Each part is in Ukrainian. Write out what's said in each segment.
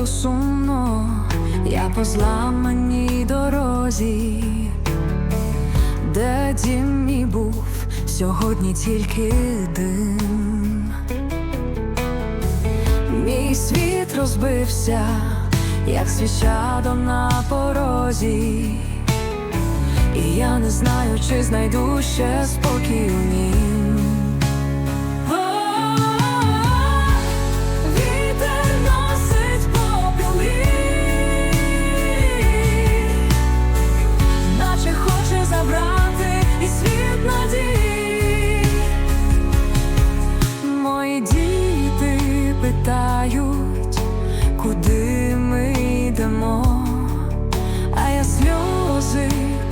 крокую сумно, я по зламаній дорозі, де дім мій був, сьогодні тільки дим. Мій світ розбився, як свічадо на порозі. І я не знаю, чи знайду ще спокій у нім.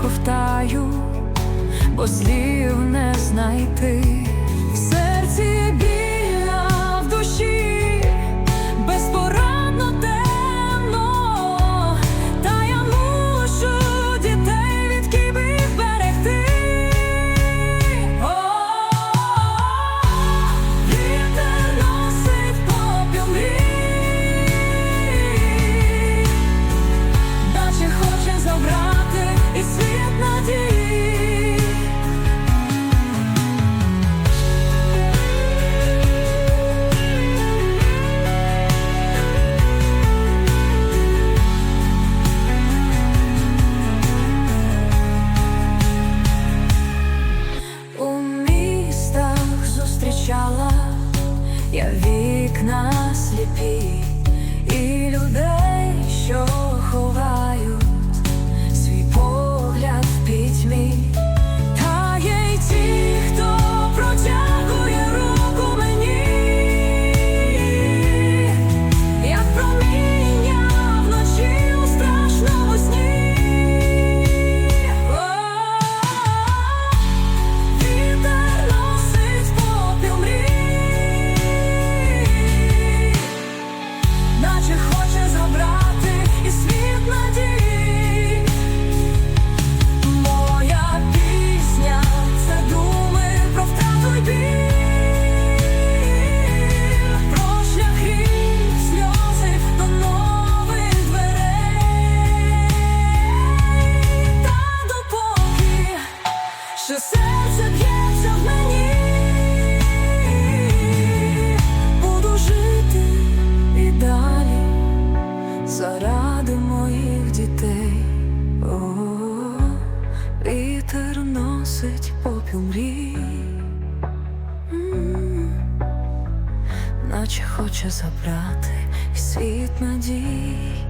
Ковтаю, бо слів не знайти. Що серце б'ється в мені, буду жити і далі заради моїх дітей. О, вітер носить попіл мрій, наче хоче забрати світ надій.